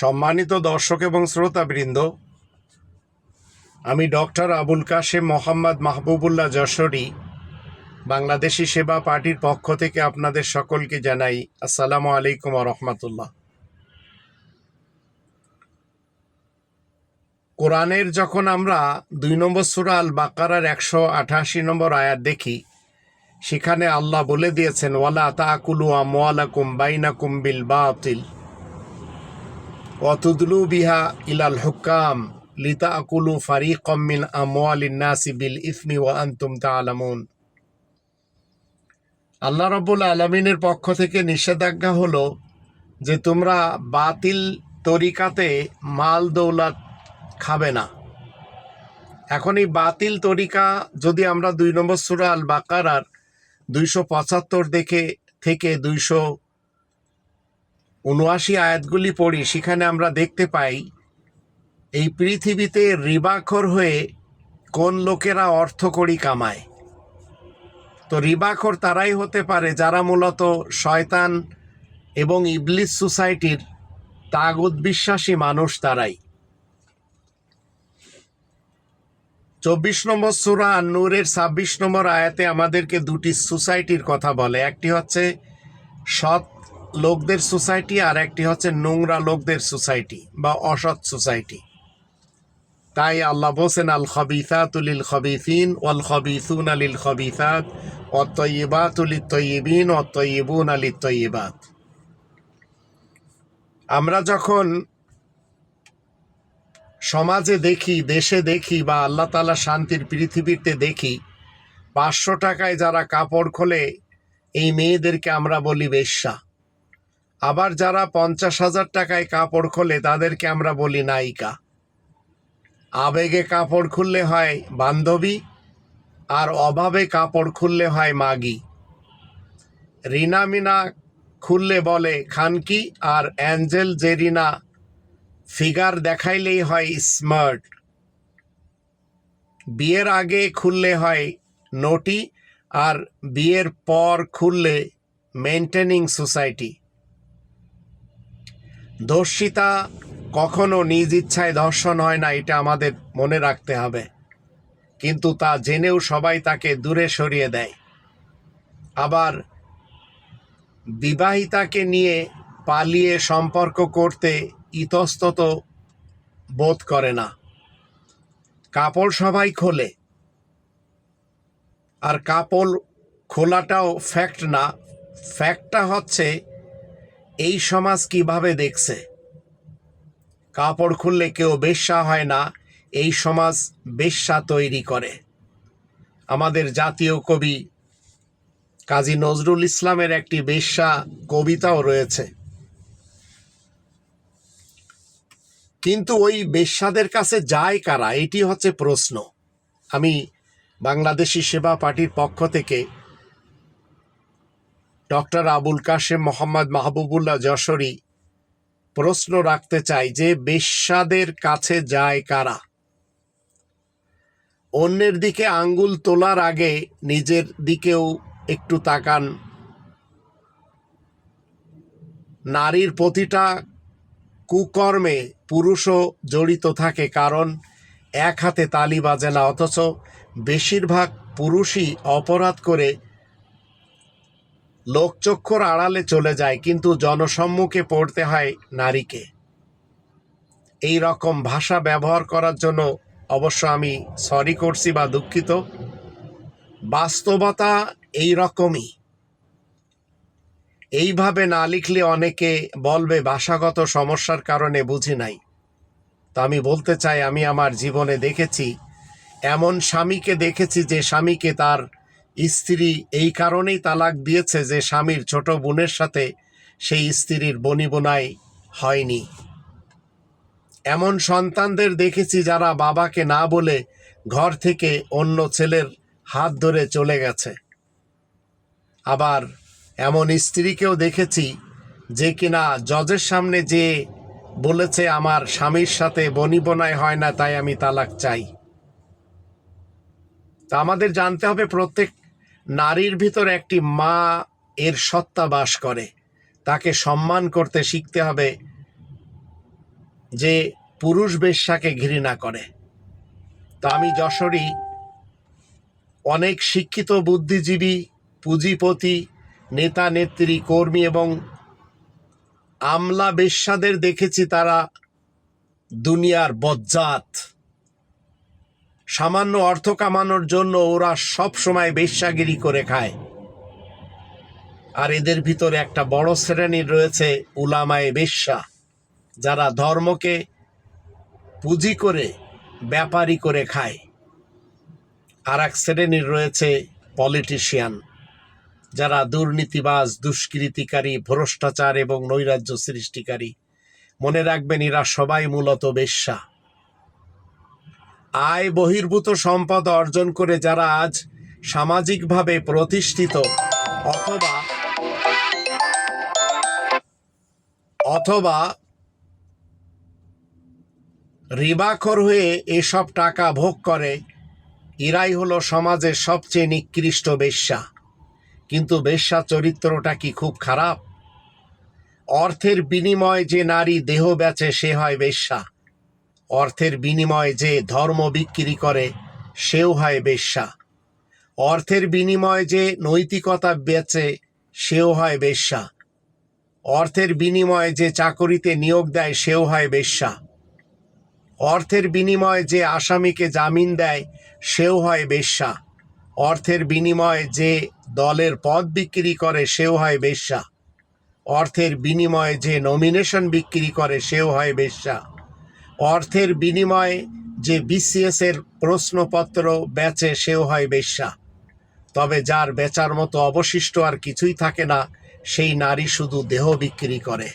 সম্মানিত দর্শক এবং শ্রোতাবৃন্দ, আমি ডক্টর আবুল কাশেম মোহাম্মদ মাহবুবুল্লাহ যশোরী, বাংলাদেশি সেবা পার্টির পক্ষ থেকে আপনাদের সকলকে জানাই আসসালামু আলাইকুম রহমতুল্লাহ। কোরআনের যখন আমরা দুই নম্বর সুরা আল বাকারার একশো আঠাশি নম্বর আয়াত দেখি, সেখানে আল্লাহ বলে দিয়েছেন, ওয়ালা তাকুলু আমওয়ালাকুম বাইনাকুম বিল বাতিল। অতুদলু বিহা ইলাল হুকাম লিতা আকুলু ফারিকম মিন আমওয়ালিন নাসি বিল ইসমি ওয়া আনতুম তাআলামুন আল্লাহ রব্বুল আলমিনের পক্ষ থেকে নিষেধাজ্ঞা হলো যে তোমরা বাতিল তরিকাতে মাল দৌলত খাবে না। এখন এই বাতিল তরিকা যদি আমরা দুই নম্বর সুরা আল বাকারার দুইশো পঁচাত্তর দেখে থেকে দুইশো উনআশি আয়াতগুলি পড়ি, সেখানে আমরা দেখতে পাই, এই পৃথিবীতে রিবাখর হয়ে কোন লোকেরা অর্থকড়ি কামায়? তো রিবাখর তারাই হতে পারে যারা মূলত শয়তান এবং ইবলিস সোসাইটির তাগুদ বিশ্বাসী মানুষ তারাই। চব্বিশ নম্বর সুরা নূরের ছাব্বিশ নম্বর আয়াতে আমাদেরকে দুটি সোসাইটির কথা বলে। একটি হচ্ছে সৎ লোকদের সোসাইটি, আর একটি হচ্ছে নোংরা লোকদের সোসাইটি বা অসৎ সোসাইটি। তাই আল্লাহ বলছেন, আল খবিসাত উলিল খবিসিন ওয়াল খবিসুন আলিল খবিসাত অতইবাত উলিত তৈবিন অতইবুন আলি তৈবাত আমরা যখন সমাজে দেখি, দেশে দেখি বা আল্লাহ তালা শান্তির পৃথিবীতে দেখি, পাঁচশো টাকায় যারা কাপড় খোলে, এই মেয়েদেরকে আমরা বলি বেশ্যা। আবার যারা পঞ্চাশ হাজার টাকায় কাপড় খোলে, তাদেরকে আমরা বলি নায়িকা। আবেগে কাপড় খুললে হয় বান্ধবী, আর অভাবে কাপড় খুললে হয় মাগি। রিনা মিনা খুললে বলে খানকি, আর অ্যাঞ্জেল জেরিনা ফিগার দেখাইলেই হয় স্মার্ট। বিয়ের আগে খুললে হয় নোটি, আর বিয়ের পর খুললে মেনটেনিং সোসাইটি। ধর্ষিতা কখনো নিজ ইচ্ছায় ধর্ষণ হয় না, এটা আমাদের মনে রাখতে হবে। কিন্তু তা জেনেও সবাই তাকে দূরে সরিয়ে দেয়। আবার বিবাহিতাকে নিয়ে পালিয়ে সম্পর্ক করতে ইতস্তত বোধ করে না। কাপড় সবাই খোলে। আর কাপড় খোলাটাও ফ্যাক্ট না। ফ্যাক্টটা হচ্ছে এই সমাজ কীভাবে দেখছে? কাপড় খুললে কেউ বেশ্যা হয় না, এই সমাজ বেশ্যা তৈরি করে। আমাদের জাতীয় কবি কাজী নজরুল ইসলামের একটি বেশ্যা কবিতাও রয়েছে। কিন্তু ওই বেশ্যাদের কাছে যায় কারা? এটি হচ্ছে প্রশ্ন। আমি বাংলাদেশি সেবা পার্টির পক্ষ থেকে ডক্টর আবুল কাশেম মোহাম্মদ মাহবুবুল্লাহ যশোরী প্রশ্ন রাখতে চাই যে, বেশ্যাদের কাছে যায় কারা? অন্যের দিকে আঙ্গুল তোলার আগে নিজের দিকেও একটু তাকান। নারীর প্রতিটা কুকর্মে পুরুষও জড়িত থাকে, কারণ এক হাতে তালি বাজে না, অথচ বেশিরভাগ পুরুষই অপরাধ করে লোকচক্ষুর আড়ালে চলে যায়, কিন্তু জনসম্মুখে পড়তে হয় নারীকে। এই রকম ভাষা ব্যবহার করার জন্য অবশ্য আমি সরি করছি বা দুঃখিত। বাস্তবতা এই রকমই। এইভাবে না লিখলে অনেকে বলবে, ভাষাগত সমস্যার কারণে বুঝি নাই। তা আমি বলতে চাই, আমি আমার জীবনে দেখেছি, এমন স্বামীকে দেখেছি যে স্বামীকে তার স্ত্রী এই কারণেই তালাক দিয়েছে যে স্বামীর ছোট বোনের সাথে সেই স্ত্রীর বনিবোনাই হয়নি। এমন সন্তানদের দেখেছি যারা বাবাকে না বলে ঘর থেকে অন্য ছেলের হাত ধরে চলে গেছে। আবার এমন স্ত্রীকেও দেখেছি যে কিনা জজের সামনে যে বলেছে, আমার স্বামীর সাথে বনিবনায় হয় না, তাই আমি তালাক চাই। তা আমাদের জানতে হবে প্রত্যেক নারীর ভিতর একটি মা এর সত্তা বাস করে। তাকে সম্মান করতে শিখতে হবে যে পুরুষ বেশ্যাকে ঘৃণা করে। তা আমি যশোরী অনেক শিক্ষিত বুদ্ধিজীবী, পুঁজিপতি, নেতা, নেত্রী, কর্মী এবং আমলা বেশ্যাদের দেখেছি তারা দুনিয়ার বজ্জাত। সামান্য অর্থ কামানোর জন্য ওরা সব সময় বেশ্যাগিরি করে খায়। আর এদের ভিতরে একটা বড় শ্রেণির রয়েছে উলামায়ে বেশ্যা, যারা ধর্মকে পুঁজি করে, ব্যাপারী করে খায়। আর এক শ্রেণির রয়েছে পলিটিশিয়ান, যারা দুর্নীতিবাজ, দুষ্কৃতিকারী, ভ্রষ্টাচার এবং নৈরাজ্য সৃষ্টিকারী। মনে রাখবেন, এরা সবাই মূলত বেশ্যা। আয় বহির্ভূত সম্পদ অর্জন করে যারা আজ সামাজিকভাবে প্রতিষ্ঠিত অথবা অথবা রিবাখর হয়ে এসব টাকা ভোগ করে, এরাই হলো সমাজের সবচেয়ে নিকৃষ্ট বেশ্যা। কিন্তু বেশ্যা চরিত্রটা কি খুব খারাপ? অর্থের বিনিময়ে যে নারী দেহ বেচে সে হয় বেশ্যা। অর্থের বিনিময়ে যে ধর্ম বিক্রি করে, সেও হয় বেশ্যা। অর্থের বিনিময়ে যে নৈতিকতা বেচে, সেও হয় বেশ্যা। অর্থের বিনিময়ে যে চাকরিতে নিয়োগ দেয়, সেও হয় বেশ্যা। অর্থের বিনিময়ে যে আসামিকে জামিন দেয়, সেও হয় বেশ্যা। অর্থের বিনিময়ে যে দলের পদ বিক্রি করে, সেও হয় বেশ্যা। অর্থের বিনিময়ে যে নমিনেশন বিক্রি করে, সেও হয় বেশ্যা। অর্থের বিনিময়ে যে বিসিএসের প্রশ্নপত্র বেচে সেও হয় বেশ্যা। তবে যার বেচার মতো অবশিষ্ট আর কিছুই থাকে না, সেই নারী শুধু দেহ বিক্রি করে।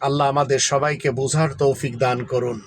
আল্লাহ আমাদের সবাইকে বোঝার তৌফিক দান করুন।